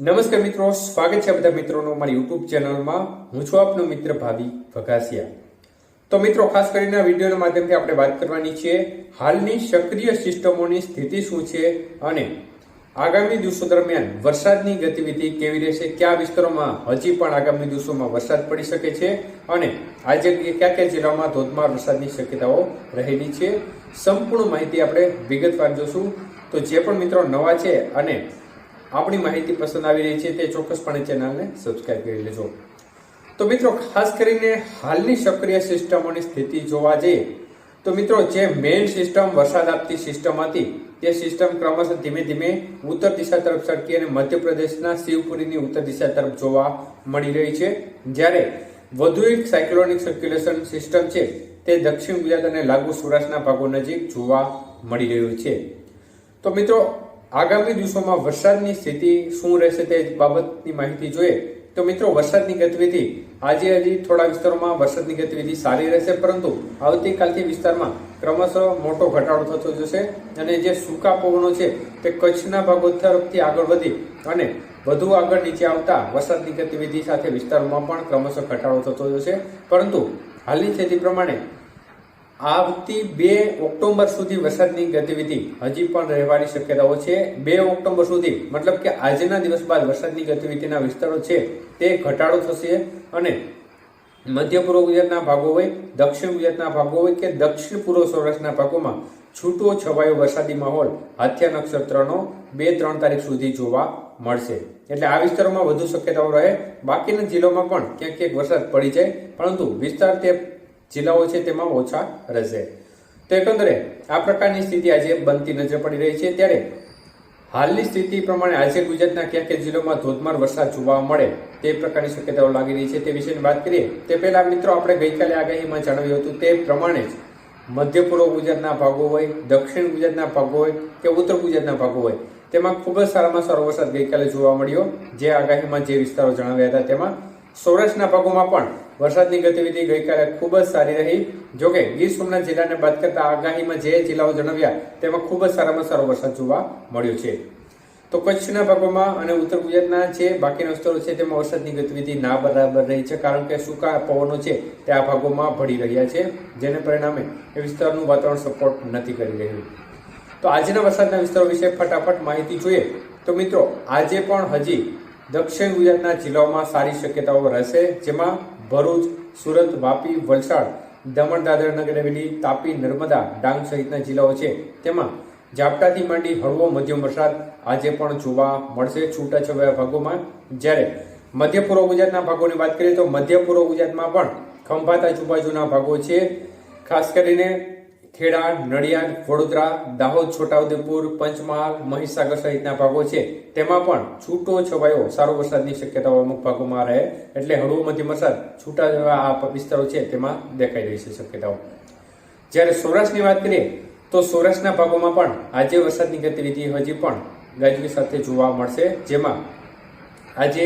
નમસ્કાર મિત્રો, સ્વાગત છે બધા મિત્રોનો મારી યુટ્યુબ ચેનલમાં. હું છું આપનો મિત્ર ભાવી વઘાસિયા તો મિત્રો, ખાસ કરીને આ વિડીયોના માધ્યમથી આપણે વાત કરવાની છે હાલની સક્રિય સિસ્ટમોની સ્થિતિ શું છે અને આગામી દિવસો દરમિયાન વરસાદની ગતિવિધિ કેવી રહેશે, કયા વિસ્તારોમાં હજી પણ આગામી દિવસોમાં વરસાદ પડી શકે છે અને આજે કયા કયા જિલ્લાઓમાં ધોધમાર વરસાદની શક્યતાઓ રહેલી છે, સંપૂર્ણ માહિતી આપણે વિગતવાર જોશું. તો જે પણ મિત્રો નવા છે અને આપણી માહિતી પસંદ આવી રહી છે તે ચોક્કસપણે ચેનલને સબસ્ક્રાઇબ કરી લેજો. તો મિત્રો, ખાસ કરીને હાલની સક્રિય સિસ્ટમોની સ્થિતિ જોવા જઈએ, તો મિત્રો, જે મેઇન સિસ્ટમ વરસાદ આપતી સિસ્ટમ હતી, તે સિસ્ટમ ક્રમશઃ ધીમે ધીમે ઉત્તર દિશા તરફ સરકી અને મધ્યપ્રદેશના શિવપુરીની ઉત્તર દિશા તરફ જોવા મળી રહી છે. જ્યારે વધુ એક સાયક્લોનિક સર્ક્યુલેશન સિસ્ટમ છે, તે દક્ષિણ ગુજરાત અને લાગુ સૌરાષ્ટ્રના ભાગો નજીક જોવા મળી રહ્યું છે. તો મિત્રો આગામી દિવસોમાં વરસાદની સ્થિતિ શું રહેશે તે બાબતની માહિતી જોઈએ. તો મિત્રો, વરસાદની ગતિવિધિ. આજે હજી થોડા વિસ્તારોમાં વરસાદની ગતિવિધિ સારી રહેશે, પરંતુ આવતીકાલથી વિસ્તારમાં ક્રમશઃ મોટો ઘટાડો થતો જશે અને જે સૂકા પવનો છે તે કચ્છના ભાગો તરફથી આગળ વધી અને વધુ આગળ નીચે આવતા વરસાદની ગતિવિધિ સાથે વિસ્તારોમાં પણ ક્રમશઃ ઘટાડો થતો જશે. પરંતુ હાલની સ્થિતિ પ્રમાણે આવતી બે ઓક્ટોબર સુધી વરસાદની ગતિવિધિ હજી પણ રહેવાની શક્યતાઓ છે. બે ઓક્ટોબર સુધી, મતલબ કે આજના દિવસ બાદ વરસાદની ગતિવિધિના વિસ્તારો છે તે ઘટાડો થશે અને મધ્ય પૂર્વ ગુજરાતના ભાગો હોય, દક્ષિણ ગુજરાતના ભાગો હોય કે દક્ષિણ પૂર્વ સૌરાષ્ટ્રના ભાગોમાં છૂટો છવાયો વરસાદી માહોલ હાથ્યા નક્ષત્રનો બે ત્રણ તારીખ સુધી જોવા મળશે. એટલે આ વિસ્તારોમાં વધુ શક્યતાઓ રહે. બાકીના જિલ્લામાં પણ ક્યાંક ક્યાંક વરસાદ પડી જાય, પરંતુ વિસ્તાર તે જિલ્લાઓ છે, તેમાં ઓછા રહેશે. તો એકંદરે, આ પ્રકારની સ્થિતિ આજે બનતી નજર પડી રહી છે. ત્યારે હાલની સ્થિતિ પ્રમાણે આજે ગુજરાતના ક્યાં ક્યાં જિલ્લામાં ધોધમાર વરસાદ જોવા મળે તે પ્રકારની શક્યતાઓ લાગી રહી છે. તે વિશેની વાત કરીએ, તે પહેલા મિત્રો આપણે ગઈકાલે આગાહીમાં જણાવ્યું હતું તે પ્રમાણે જ મધ્ય પૂર્વ ગુજરાતના ભાગો હોય, દક્ષિણ ગુજરાતના ભાગો હોય કે ઉત્તર ગુજરાતના ભાગો હોય, તેમાં ખૂબ જ સારામાં સારો વરસાદ ગઈકાલે જોવા મળ્યો. જે આગાહીમાં જે વિસ્તારો જણાવ્યા હતા તેમાં સૌરાષ્ટ્રના ભાગોમાં પણ વરસાદની ગતિવિધિ ગઈકાલે ખૂબ જ સારી રહી. જોકે ગીર સોમનાથ જિલ્લાને બાદ કરતા આગાહીમાં જે જિલ્લાઓ જણાવ્યા તેમાં ખૂબ જ સારામાં સારો વરસાદ જોવા મળ્યો છે. તો કચ્છના ભાગોમાં અને ઉત્તર ગુજરાતના જે બાકીના વિસ્તારો છે તેમાં વરસાદની ગતિવિધિ ના બરાબર રહી છે, કારણ કે સૂકા પવનો છે તે આ ભાગોમાં ભળી રહ્યા છે, જેને પરિણામે એ વિસ્તારનું વાતાવરણ સપોર્ટ નથી કરી રહ્યું. તો આજના વરસાદના વિસ્તારો વિશે ફટાફટ માહિતી જોઈએ. તો મિત્રો, આજે પણ હજી દક્ષિણ ગુજરાતના જિલ્લાઓમાં સારી શક્યતાઓ રહેશે, જેમાં ભરૂચ, સુરત, વાપી, વલસાડ, દમણ, દાદરા નગર હવેલી તાપી, નર્મદા, ડાંગ સહિતના જિલ્લાઓ છે. તેમાં ઝાપટાથી માંડી હળવો મધ્યમ વરસાદ આજે પણ જોવા મળશે છૂટાછવાયા ભાગોમાં. જ્યારે મધ્ય પૂર્વ ગુજરાતના ભાગોની વાત કરીએ તો મધ્ય પૂર્વ ગુજરાતમાં પણ ખંભાત આજુબાજુના ભાગો છે. ખાસ કરીને ખેડા નડિયાદ, વડોદરા, દાહોદ, છોટાઉદેપુર, પંચમહાલ, મહીસાગર સહિતના ભાગો છે. તેમાં પણ છૂટો છવાયો સારો વરસાદની શક્યતાઓ અમુક ભાગોમાં રહે એટલે હળવો મધ્યમ વરસાદ છૂટા આ વિસ્તારો છે તેમાં દેખાઈ રહી છે શક્યતાઓ. જ્યારે સૌરાષ્ટ્રની વાત કરીએ તો સૌરાષ્ટ્રના ભાગોમાં પણ આજે વરસાદની ગતિવિધિ હજી પણ ગાજવી સાથે જોવા મળશે. જેમાં આજે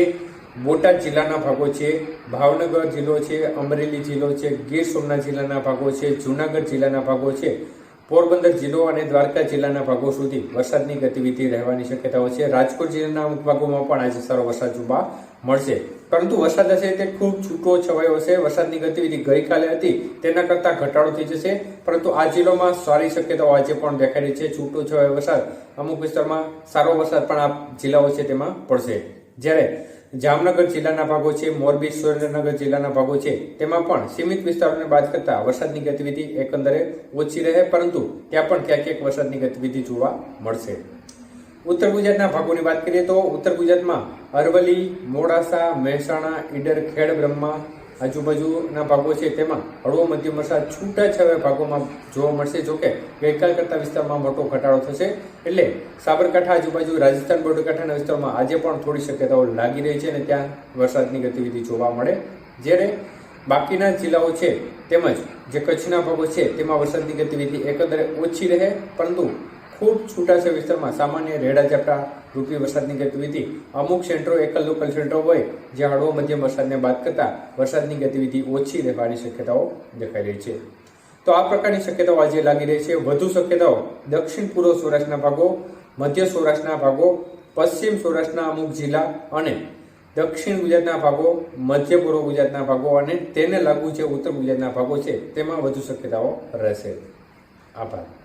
બોટાદ જિલ્લાના ભાગો છે, ભાવનગર જિલ્લો છે, અમરેલી જિલ્લો છે, ગીર સોમનાથ જિલ્લાના ભાગો છે, જુનાગઢ જિલ્લાના ભાગો છે, પોરબંદર જિલ્લો અને દ્વારકા જિલ્લાના ભાગો સુધી વરસાદની ગતિવિધિ રહેવાની શક્યતાઓ છે. રાજકોટ જિલ્લાના અમુક ભાગોમાં પણ આજે સારો વરસાદ જોવા મળશે. પરંતુ વરસાદ હશે તે ખૂબ છૂટો છવાયો હશે. વરસાદની ગતિવિધિ ગઈકાલે હતી, તેના કરતાં ઘટાડો થઈ જશે. પરંતુ આ જિલ્લામાં સારી શક્યતાઓ આજે પણ દેખાઈ રહી છે. છૂટો છવાયો વરસાદ અમુક વિસ્તારમાં સારો વરસાદ પણ આ જિલ્લાઓ છે તેમાં પડશે. જ્યારે જામનગર જિલ્લાના ભાગો છે, મોરબી, સુરેન્દ્રનગર જિલ્લાના ભાગો છે. તેમાં પણ સીમિત વિસ્તારોને બાદ કરતા વરસાદની ગતિવિધિ એકંદરે ઓછી રહે, પરંતુ ત્યાં પણ ક્યાંક ક્યાંક વરસાદની ગતિવિધિ જોવા મળશે. ઉત્તર ગુજરાતના ભાગોની વાત કરીએ તો ઉત્તર ગુજરાતમાં અરવલ્લી, મોડાસા, મહેસાણા, ઈડર, ખેડ, બ્રહ્મા આજુબાજુના ભાગો છે તેમાં હળવો મધ્યમ વરસાદ છૂટા છવાયા ભાગોમાં જોવા મળશે જોકે ગઈકાલ કરતા વિસ્તારમાં મોટો ઘટાડો થશે. એટલે સાબરકાંઠા આજુબાજુ રાજસ્થાન બોર્ડરકાંઠાના વિસ્તારમાં આજે પણ થોડી શક્યતાઓ લાગી રહી છે અને ત્યાં વરસાદની ગતિવિધિ જોવા મળે. જ્યારે બાકીના જિલ્લાઓ છે તેમજ જે કચ્છના ભાગો છે તેમાં વરસાદની ગતિવિધિ એકંદરે ઓછી રહે, પરંતુ ખૂબ છૂટાછવાયા વિસ્તારમાં. સામાન્ય રેડા ઝાપટા, રૂપી વરસાદની ગતિવિધિ, અમુક સેન્ટરો એકલ લોકલ સેન્ટરો હોય જે હળવો મધ્યમ વરસાદને બાદ કરતાં વરસાદની ગતિવિધિ ઓછી રહેવાની શક્યતાઓ દેખાઈ રહી છે. તો આ પ્રકારની શક્યતાઓ આજે લાગી રહી છે. વધુ શક્યતાઓ દક્ષિણ પૂર્વ સૌરાષ્ટ્રના ભાગો, મધ્ય સૌરાષ્ટ્રના ભાગો, પશ્ચિમ સૌરાષ્ટ્રના અમુક જિલ્લા અને દક્ષિણ ગુજરાતના ભાગો, મધ્ય પૂર્વ ગુજરાતના ભાગો અને તેને લાગુ છે ઉત્તર ગુજરાતના ભાગો છે, તેમાં વધુ શક્યતાઓ રહેશે. આભાર.